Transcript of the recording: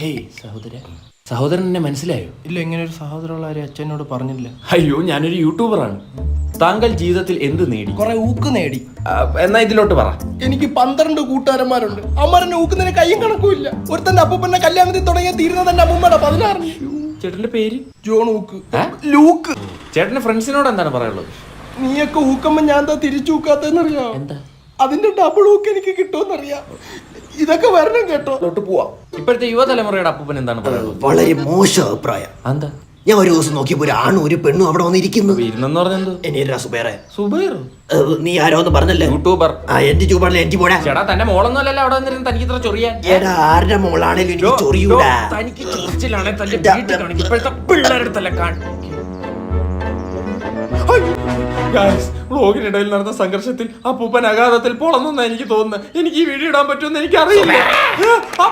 Hey സഹോദര. സഹോദരൻ എന്നെ മനസ്സിലായോ? ഇല്ല ഇങ്ങനെ ഒരു സഹോദരമുള്ള കാര്യം അച്ഛനോട് പറഞ്ഞില്ല. അയ്യോ ഞാനൊരു യൂട്യൂബറാണ്. താങ്കൾ ജീവിതത്തിൽ എന്ത് നേടി? കുറെ ഊക്ക് നേടി. ആ, എന്നാ ഇതിലോട്ട് പറ. എനിക്ക് പന്ത്രണ്ട് കൂട്ടുകാരന്മാരുണ്ട്. അമ്മരനെ ഊക്കുന്നതിന് കയ്യും കണക്കുമില്ല ഒരുത്തന്റെ അപ്പൂപ്പന്റെ കല്യാണത്തിൽ തുടങ്ങിയ തീരുന്ന തന്റെ അമ്മൂമ്മയുടെ പതിനാറിന് ചേട്ടന്റെ പേര്? ജോൺ ഊക്ക്. ഏ? ലൂക്ക്. ചേട്ടന്റെ ഫ്രണ്ട്സിനോട് എന്താണ് പറയാനുള്ളത്? നീയൊക്കെ ഊക്കുമ്പോ ഞാൻ എന്താ തിരിച്ചു ഊക്കാത്തെന്നറിയാം എന്താ? അതിന്റെ ഡബിൾ ഊക്ക് എനിക്ക് കിട്ടുമെന്നറിയാം. ഇതൊക്കെ വരണം കേട്ടോ. പോവാ. ഇപ്പോഴത്തെ യുവതലമുറയുടെ അപ്പൂപ്പൻ എന്താണ് പറയുന്നത്? വളരെ മോശം അഭിപ്രായം. എന്താ ഞാൻ ഒരു ദിവസം നോക്കിയപ്പോ ഒരു ആണും ഒരു പെണ്ണും അവിടെ വന്നിരിക്കുന്നു. ഇരുന്നെന്ന് പറഞ്ഞെന്തോ? എന്നെ ഒരു സുബേറെ സുബേർ? നീ ആരോന്ന് പറഞ്ഞല്ലേ? യൂട്യൂബർ. ആ എന്റെ ചൂപാടിൽ എനിക്ക് പോടാ. തന്റെ മോളൊന്നുമല്ല അവിടെ വന്നിരുന്ന് തനിക്ക് ഇത്ര ചൊറിയാൻ. എടാ ആരുടെ മോളാണേലും എനിക്ക് ചൊറിയൂടാ. തനിക്ക് ചൊറിച്ചിലാണ് തന്റെ വീട്ടിൽ കാണിക്കും. ഇപ്പോഴത്തെ പിള്ളേരുടെ വ്ളോഗിനിടയിൽ നടന്ന സംഘർഷത്തിൽ അപ്പൂപ്പൻ അഗാധത്തിൽ പൊളന്നെന്ന് എനിക്ക് തോന്നുന്നത്. എനിക്ക് ഈ വീഡിയോ ഇടാൻ പറ്റുമെന്ന് എനിക്ക് അറിയില്ല ചത്തിട്ടില്ല